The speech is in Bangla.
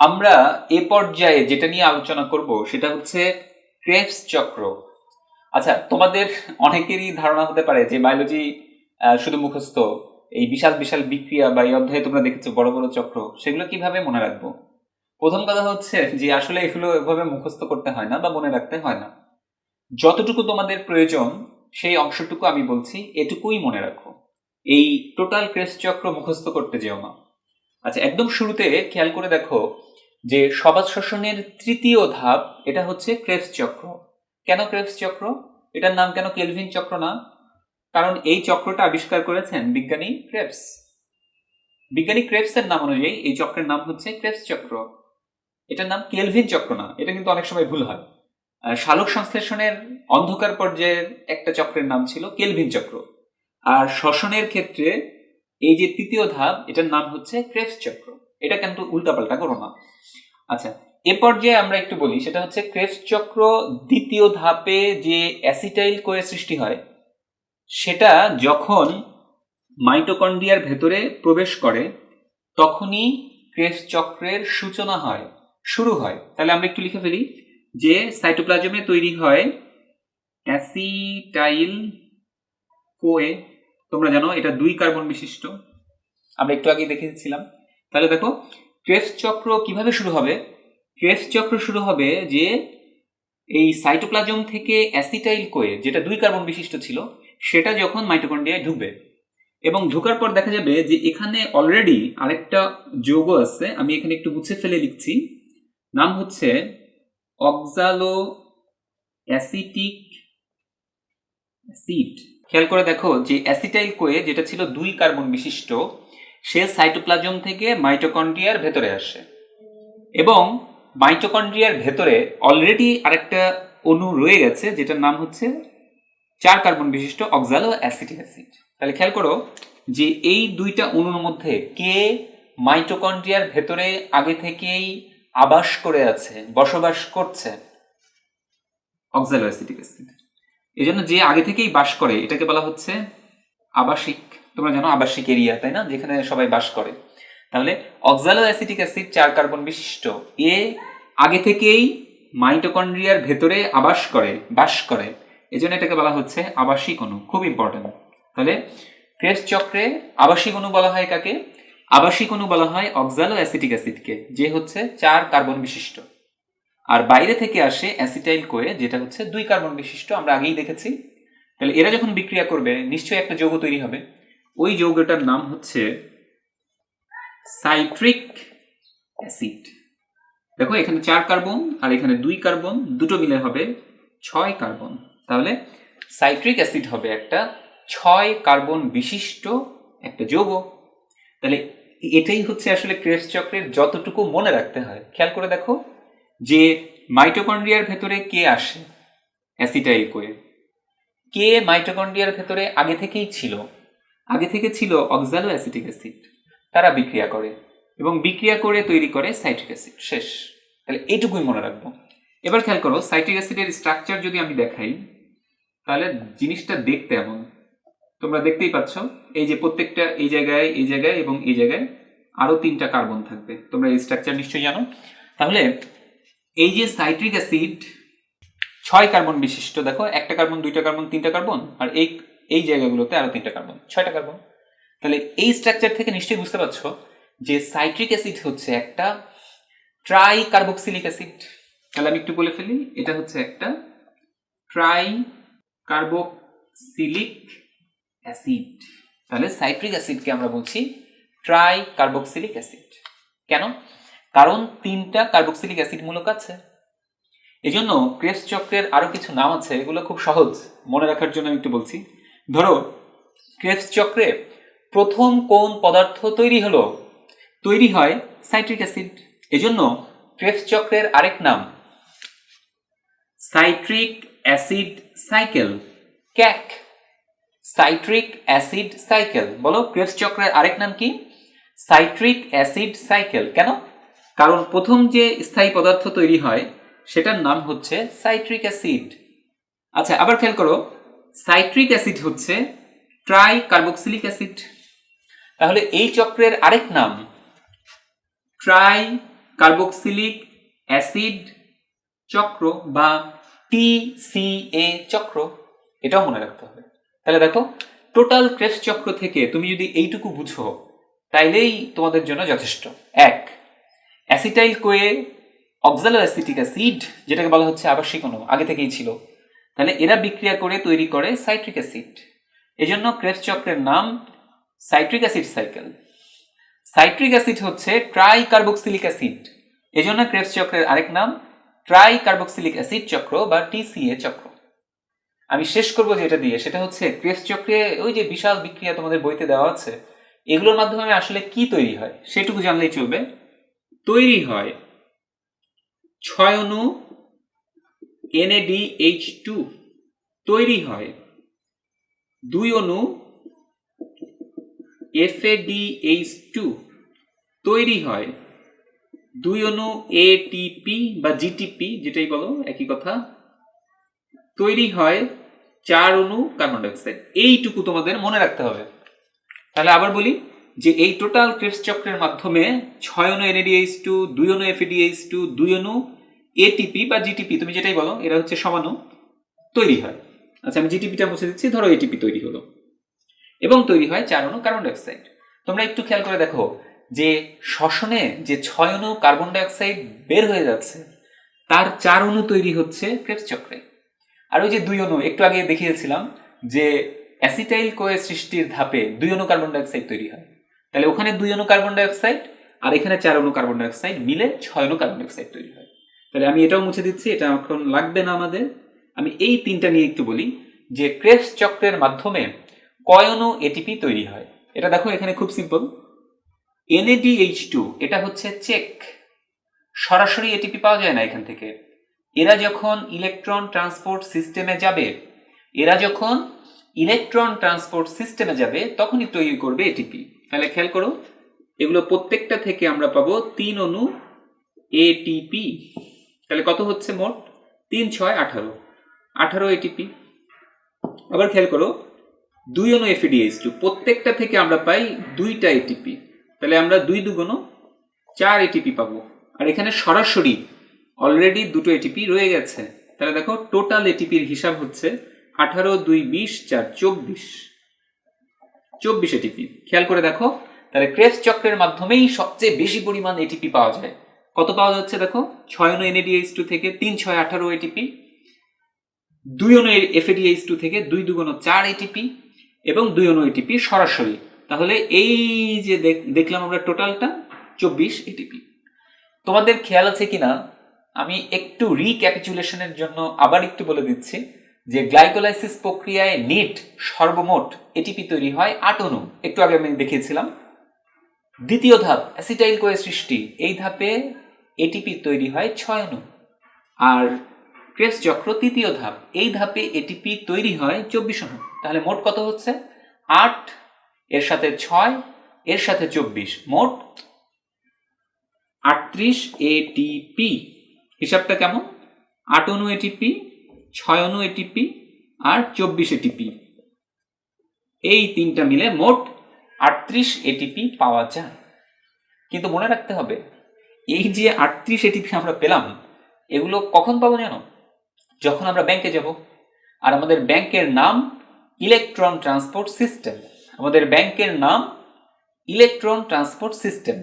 আমরা এ পর্যায়ে যেটা নিয়ে আলোচনা করব সেটা হচ্ছে ক্রেবস চক্র। আচ্ছা তোমাদের অনেকেরই ধারণা হতে পারে যে বায়োলজি শুধু মুখস্থ, এই বিশাল বিশাল বিক্রিয়া বা এই অধ্যায়ে তোমরা দেখেছ বড় বড় চক্র, সেগুলো কীভাবে মনে রাখব? প্রথম কথা হচ্ছে যে আসলে এগুলো এভাবে মুখস্থ করতে হয় না বা মনে রাখতে হয় না। যতটুকু তোমাদের প্রয়োজন, সেই অংশটুকু আমি বলছি, এটুকুই মনে রাখো। এই টোটাল ক্রেস চক্র মুখস্থ করতে যেও না। আচ্ছা একদম শুরুতে খেয়াল করে দেখো যে সবাদ শোষণের তৃতীয় ধাপ, এটা হচ্ছে ক্রেবস চক্র। কেন ক্রেবস চক্র? এটার নাম কেন কেলভিন চক্র না? কারণ এই চক্রটা আবিষ্কার করেছেন বিজ্ঞানী ক্রেবস বিজ্ঞানী ক্রেবসের নাম অনুযায়ী এই চক্রের নাম হচ্ছে ক্রেবস চক্র। এটার নাম কেলভিন চক্র না, এটা কিন্তু অনেক সময় ভুল হয়। সালোক সংশ্লেষণের অন্ধকার পর্যায়ের একটা চক্রের নাম ছিল কেলভিন চক্র। আর শ্বসনের ক্ষেত্রে এই যে তৃতীয় ধাপ, এটার নাম হচ্ছে ক্রেবস চক্র। এটা কিন্তু উল্টাপাল্টা করো না। আচ্ছা এ পর্যায়ে আমরা একটু বলি, সেটা হচ্ছে ক্রেবস চক্র দ্বিতীয় ধাপে যে অ্যাসিটাইল কোয়ে সৃষ্টি হয়, সেটা যখন মাইটোকন্ড্রিয়ার ভেতরে প্রবেশ করে, তখনই ক্রেবস চক্রের সূচনা হয়, শুরু হয়। তাহলে আমরা একটু লিখে ফেলি, যে সাইটোপ্লাজমে তৈরি হয় অ্যাসিটাইল কোয়ে, তোমরা জানো এটা দুই কার্বন বিশিষ্ট। আমরা একটু আগে দেখেছিলাম। তাহলে দেখো ক্রেবস চক্র কীভাবে শুরু হবে? ক্রেবস চক্র শুরু হবে যে এই সাইটোপ্লাজম থেকে অ্যাসিটাইল কোয়ে, যেটা দুই কার্বন বিশিষ্ট ছিল, সেটা যখন মাইটোকন্ড্রিয়ায় ঢুকবে। এবং ঢোকার পর দেখা যাবে যে এখানে অলরেডি আরেকটা যৌগ আছে, আমি এখানে একটু মুছে ফেলে লিখছি। নাম হচ্ছে অক্সালো অ্যাসিটিক অ্যাসিড। খেয়াল করে দেখো যে অ্যাসিটাইল কোয়ে, যেটা ছিল দুই কার্বন বিশিষ্ট সে সাইটোপ্লাজম থেকে মাইটোকন্ড্রিয়ার ভেতরে আসে। এবং মাইটোকন্ড্রিয়ার ভেতরে অলরেডি আরেকটা অণু রয়ে গেছে, যেটার নাম হচ্ছে চার কার্বন বিশিষ্ট অক্সালো অ্যাসিটিক অ্যাসিড তাহলে খেয়াল করো যে এই দুইটা অণুর মধ্যে কে মাইটোকন্ড্রিয়ার ভেতরে আগে থেকেই আবাস করে আছে, বসবাস করছে? অক্সালো অ্যাসিটিক অ্যাসিড এই জন্য যে আগে থেকেই বাস করে, এটাকে বলা হচ্ছে আবাসিক তোমরা জানো আবাসিক এরিয়া, তাই না? যেখানে সবাই বাস করে। তাহলে অক্সালো অ্যাসিটিক অ্যাসিড চার কার্বন বিশিষ্ট। এ আগে থেকেই মাইটোকন্ড্রিয়ার ভেতরে আবাস করে, বাস করে। এই জন্য এটাকে বলা হচ্ছে আবাসিক অণু। খুব ইম্পর্টেন্ট তাহলে ক্রেবস চক্রে আবাসিক অণু বলা হয় কাকে? আবাসিক অণু বলা হয় অক্সালো অ্যাসিটিক অ্যাসিডকে যে হচ্ছে চার কার্বন বিশিষ্ট। আর বাইরে থেকে আসে অ্যাসিটাইল কোয়ে যেটা হচ্ছে দুই কার্বন বিশিষ্ট, আমরা আগেই দেখেছি। তাহলে এরা যখন বিক্রিয়া করবে, নিশ্চয়ই একটা যৌগ তৈরি হবে। ওই যৌগটার নাম হচ্ছে সাইট্রিক অ্যাসিড। দেখো, এখানে চার কার্বন আর এখানে দুই কার্বন, দুটো মিলে হবে ছয় কার্বন। তাহলে সাইট্রিক অ্যাসিড হবে একটা ছয় কার্বন বিশিষ্ট একটা যৌগ। তাহলে এটাই হচ্ছে আসলে ক্রেবস চক্রের যতটুকু মনে রাখতে হয়। খেয়াল করে দেখো যে মাইটোকন্ড্রিয়ার ভেতরে কে আসে? Acetyl CoA. কে মাইটোকন্ড্রিয়ার ভেতরে আগে থেকেই ছিল? আগে থেকে ছিল অক্সালো অ্যাসিটিক অ্যাসিড তারা বিক্রিয়া করে এবং বিক্রিয়া করে তৈরি করে সাইট্রিক অ্যাসিড শেষ। তাহলে এইটুকুই মনে রাখব। এবার খেয়াল করো সাইট্রিক অ্যাসিডের স্ট্রাকচার যদি আমি দেখাই, তাহলে জিনিসটা দেখতে এমন। তোমরা দেখতেই পাচ্ছ, এই যে প্রত্যেকটা এই জায়গায় এই জায়গায় এবং এই জায়গায় আরও তিনটা কার্বন থাকবে। তোমরা এই স্ট্রাকচার নিশ্চয়ই জানো। তাহলে এই যে সাইট্রিক অ্যাসিড ছয় কার্বন বিশিষ্ট, দেখো, একটা কার্বন দুইটা কার্বন তিনটা কার্বন আর এই এই জায়গাগুলোতে আরও তিনটা কার্বন ছয়টা কার্বন তাহলে এই স্ট্রাকচার থেকে নিশ্চয়ই বুঝতে পারছ যে সাইট্রিক অ্যাসিড হচ্ছে একটা ট্রাই কার্বক্সিলিক অ্যাসিড তাহলে আমি একটু বলে ফেলি, এটা হচ্ছে একটা ট্রাই কার্বক্সিলিক অ্যাসিড তাহলে সাইট্রিক অ্যাসিডকে আমরা বলছি ট্রাই কার্বক্সিলিক অ্যাসিড কেন? কারণ তিনটা কার্বক্সিলিক অ্যাসিড মূলক আছে। এজন্য ক্রেবস চক্রের আরও কিছু নাম আছে, এগুলো খুব সহজ। মনে রাখার জন্য আমি একটু বলছি। ধরো ক্রেবস চক্রে প্রথম কোন পদার্থ তৈরি হলো? তৈরি হয় সাইট্রিক অ্যাসিড। এজন্য ক্রেবস চক্রের আরেক নাম, সাইট্রিক অ্যাসিড সাইকেল। ক্যাক, সাইট্রিক অ্যাসিড সাইকেল। বলো ক্রেবস চক্রের আরেক নাম কি? Citric acid cycle. কেন? কারণ প্রথম যে স্থায়ী পদার্থ তৈরি হয়, সেটার নাম হচ্ছে সাইট্রিক অ্যাসিড। আচ্ছা আবার খেয়াল করো সাইট্রিক অ্যাসিড হচ্ছে ট্রাই কার্বক্সিলিক অ্যাসিড। তাহলে এই চক্রের আরেক নাম? ট্রাই কার্বক্সিলিক অ্যাসিড চক্র বা টিসিএ চক্র। এটাও মনে রাখতে হবে। তাহলে দেখো টোটাল ক্রেবস চক্র থেকে তুমি যদি এইটুকু বুঝো তাইলেই তোমাদের জন্য যথেষ্ট। এক acetyl CoA oxaloacetic acid যেটাকে বলা হচ্ছে আবাসিক অণু আগে থেকেই ছিল। তাহলে এরা বিক্রিয়া করে তৈরি করে সাইট্রিক অ্যাসিড। এজন্য ক্রেবস চক্রের নাম citric acid cycle. Citric acid হচ্ছে ট্রাই কার্বক্সিলিক অ্যাসিড। এজন্য ক্রেবস চক্রের আরেক নাম ট্রাই কার্বক্সিলিক অ্যাসিড চক্র বা টিসিএ চক্র। আমি শেষ করব যেটা দিয়ে, সেটা হচ্ছে ক্রেবস চক্রে ওই যে বিশাল বিক্রিয়া তোমাদের বইতে দেওয়া আছে, এগুলোর মাধ্যমে আসলে কি তৈরি হয়, সেটুকু জানলেই চলবে। তৈরি হয় ছয় অণু এনএডিএইচ টু তৈরি হয়। দুই অণু এফএডিএইচ টু তৈরি হয়। দুই অণু এটিপি বা জিটিপি, যেটাই বলো, একই কথা, তৈরি হয় চার অণু কার্বন ডাইঅক্সাইড। এইটুকু তোমাদের মনে রাখতে হবে। তাহলে আবার বলি যে এই টোটাল ক্রেবস চক্রের মাধ্যমে ছয় অণু এনএডিএইচ টু, দুই অণু এফএডিএইচ টু, দুই অণু এটিপি বা জিটিপি তুমি যেটাই বলো, এরা হচ্ছে সমাণু তৈরি হয়। আচ্ছা আমি জিটিপিটা মুছে দিচ্ছি, ধরো এটিপি তৈরি হলো। এবং তৈরি হয় চার অণু কার্বন ডাইঅক্সাইড তোমরা একটু খেয়াল করে দেখো যে শ্বসনে যে ছয় অণু কার্বন ডাইঅক্সাইড বের হয়ে যাচ্ছে, তার চার অণু তৈরি হচ্ছে ক্রেবস চক্রে। আর ওই যে দুই অণু, একটু আগে দেখিয়েছিলাম যে অ্যাসিটাইল কোয়ে সৃষ্টির ধাপে দুই অণু কার্বন ডাইঅক্সাইড তৈরি হয়। তাহলে ওখানে দুই অণু কার্বন ডাইঅক্সাইড আর এখানে চার অণু কার্বন ডাইঅক্সাইড মিলে ছয় অণু কার্বন ডাইঅক্সাইড তৈরি হয়। তাহলে আমি এটাও মুছে দিচ্ছি, এটা এখন লাগবে না আমাদের। আমি এই তিনটা নিয়ে একটু বলি যে ক্রেবস চক্রের মাধ্যমে কয় অণু এটিপি তৈরি হয়। এটা দেখো এখানে খুব সিম্পল এনএডিএইচ টু এটা হচ্ছে চেক সরাসরি এটিপি পাওয়া যায় না এখান থেকে। এরা যখন ইলেকট্রন ট্রান্সপোর্ট সিস্টেমে যাবে, এরা যখন ইলেকট্রন ট্রান্সপোর্ট সিস্টেমে যাবে, তখনই তৈরি করবে এটিপি তাহলে খেয়াল করো, এগুলো প্রত্যেকটা থেকে আমরা পাবো তিন অণু এটিপি তাহলে কত হচ্ছে মোট? তিন ছয় আঠারো। আঠারো এটিপি আবার খেয়াল করো, দুই অণু এফিডিএইচ টু প্রত্যেকটা থেকে আমরা পাই দুইটা এটিপি তাহলে আমরা দুই দুগুণ চার এটিপি পাবো। আর এখানে সরাসরি অলরেডি দুটো এটিপি রয়ে গেছে। তাহলে দেখো টোটাল এটিপির হিসাব হচ্ছে আঠারো, দুই, বিশ, চার, চব্বিশ। চব্বিশ এটিপি খেয়াল করে দেখো, তাহলে ক্রেস চক্রের মাধ্যমেই সবচেয়ে বেশি পরিমাণ এটিপি পাওয়া যায়। কত পাওয়া যাচ্ছে দেখো? ছয় অণু এনএডিএইচ টু থেকে তিন ছয় আঠারো এটিপি দুই অণু এফএডিএইচ টু থেকে দুই দুগুণ চার এটিপি এবং দুই অণু এটিপি সরাসরি। তাহলে এই যে দেখ- দেখলাম আমরা টোটালটা, চব্বিশ এটিপি তোমাদের খেয়াল আছে কিনা? আমি একটু রিক্যাপিচুলেশনের জন্য আবার একটু বলে দিচ্ছি যে গ্লাইকোলাইসিস প্রক্রিয়ায় নিট সর্বমোট এটিপি তৈরি হয় আট অণু। একটু আগে আমি দেখিয়েছিলাম। দ্বিতীয় ধাপ অ্যাসিটাইল কোয়ে সৃষ্টি। এই ধাপে এটিপি তৈরি হয় ছয় অণু আর ক্রেবস চক্র তৃতীয় ধাপ। এই ধাপে এটিপি তৈরি হয় চব্বিশ অণু তাহলে মোট কত হচ্ছে? আট, এর সাথে ছয়, এর সাথে চব্বিশ। মোট আটত্রিশ এটিপি হিসাবটা কেমন? আট অণু এটিপি ছয় অনু এটিপি আর চব্বিশ এটিপি এই তিনটা মিলে মোট আটত্রিশ এটিপি পাওয়া যায়। কিন্তু মনে রাখতে হবে এই যে আটত্রিশ এটিপি আমরা পেলাম, এগুলো কখন পাবো জানো? যখন আমরা ব্যাংকে যাব। আর আমাদের ব্যাংকের নাম ইলেকট্রন ট্রান্সপোর্ট সিস্টেম আমাদের ব্যাংকের নাম ইলেকট্রন ট্রান্সপোর্ট সিস্টেম